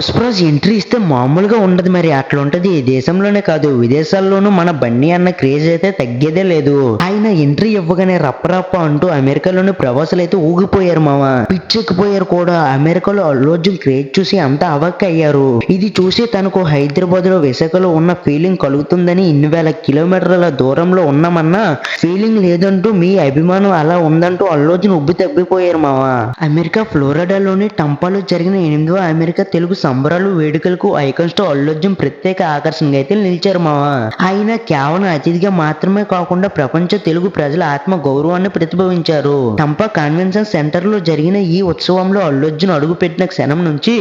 Pushparaj entry ఇస్తే మామూలుగా ఉండదు మరి. అట్లా ఉంటది. దేశంలోనే కాదు. విదేశాల్లోనూ మన బన్నీ అన్న క్రేజ్ అయితే తగ్గేదే లేదు. ఆయన ఎంట్రీ ఇవ్వగానే రప్ప రప్ప అంటూ అమెరికాలోని ప్రవాసులు అయితే ఊగిపోయారు మామ. పిచ్చెక్కిపోయారు కూడా. అమెరికాలో అల్లు క్రేజ్ చూసి అంతా అవక్క అయ్యారు. ఇది చూసి తనకు హైదరాబాద్లో విశాఖలో ఉన్న ఫీలింగ్ కలుగుతుందని ఇన్ని వేల కిలోమీటర్ల దూరంలో ఉన్నామన్నా ఫీలింగ్ లేదంటూ మీ అభిమానం అలా ఉందంటూ అల్లు ఉబ్బి తగ్గిపోయారు మామ. అమెరికా ఫ్లోరిడాలోని టంపాలో జరిగిన ఎనిమిదవ అమెరికా తెలుగు సంబరాలు వేడుకలకు ఐకాన్స్తో ప్రత్యేక ఆకర్షణగా అయితే నిలిచారు మామ ఆయన కేవలం అతిథిగా మాత్రమే కాకుండా ప్రపంచ తెలుగు ప్రజల ఆత్మ గౌరవాన్ని ప్రతిభవించారు. టంపా కన్వెన్షన్ సెంటర్లో జరిగిన ఈ ఉత్సవంలో అల్లు అడుగుపెట్టిన క్షణం నుంచి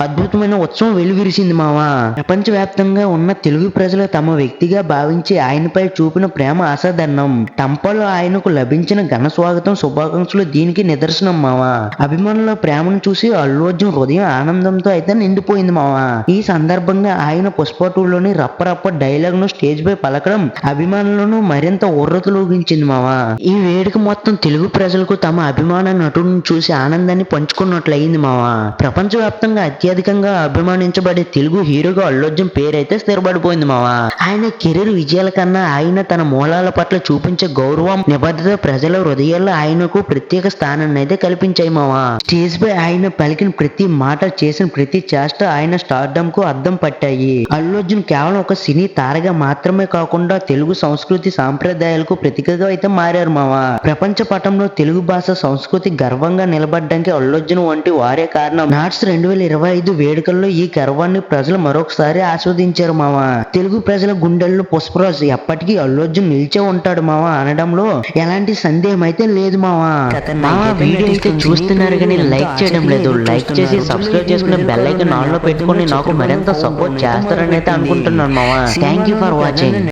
అద్భుతమైన ఉత్సవం వెలువిరిసింది మామ ప్రపంచ వ్యాప్తంగా ఉన్న తెలుగు ప్రజలు తమ వ్యక్తిగా భావించి ఆయనపై చూపిన ప్రేమ అసాధారణం టంపాలో ఆయనకు లభించిన ఘన స్వాగతం శుభాకాంక్షలు దీనికి నిదర్శనం మామ అభిమానుల ప్రేమను చూసి అల్లు అర్జున్ హృదయం ఆనందంతో అయితే నిండిపోయింది మామ ఈ సందర్భంగా ఆయన పుష్ప టూలోని రప్ప రప్ప డైలాగ్ను స్టేజ్ పై పలకడం అభిమానులను మరింత ఉర్రతలోగించింది మామ ఈ వేడుక మొత్తం తెలుగు ప్రజలకు తమ అభిమాన నటుడిని చూసి ఆనందాన్ని పంచుకున్నట్లయింది మామ ప్రపంచ వ్యాప్తంగా అత్యధికంగా అభిమానించబడే తెలుగు హీరోగా అల్లు పేరైతే స్థిరపడిపోయింది మామ ఆయన కెరీర్ విజయాల కన్నా ఆయన తన మూలాల పట్ల చూపించే గౌరవం నిబద్ధత ప్రజల హృదయాల్లో ఆయనకు ప్రత్యేక స్థానాన్ని అయితే కల్పించాయి మామ స్టేజ్ పై ఆయన పలికిన ప్రతి మాట చేసిన ప్రతి చేష్ట ఆయన స్టార్డమ్కు అద్దం పట్టాయి. అల్లు అర్జున్ కేవలం ఒక సినీ తారగా మాత్రమే కాకుండా తెలుగు సంస్కృతి సాంప్రదాయాలకు ప్రతీకగా అయితే మారారు మామ. ప్రపంచ పటంలో తెలుగు భాష సంస్కృతి గర్వంగా నిలబడడానికి అల్లు అర్జున్ వంటి వారే కారణం. నాట్స్ రెండు వేల ఇరవై ఐదు వేడుకల్లో ఈ గర్వాన్ని ప్రజలు మరొకసారి ఆస్వాదించారు మామ. తెలుగు ప్రజల గుండెల్లో పుష్పరాజ్ ఎప్పటికీ అల్లు అర్జున్ నిలిచే ఉంటాడు మామ అనడంలో ఎలాంటి సందేహం అయితే లేదు మామ. మామ వీడియో అయితే చూస్తున్నారు కానీ లైక్ చేయడం లేదు. లైక్ చేసి సబ్స్క్రైబ్ చేసుకుని బెల్ ఐకన్ నాలో పెట్టుకుని పెట్టుకొని నాకు మరింత సపోర్ట్ చేస్తారని అయితే అనుకుంటున్నాను మామ థ్యాంక్ యూ ఫర్ వాచింగ్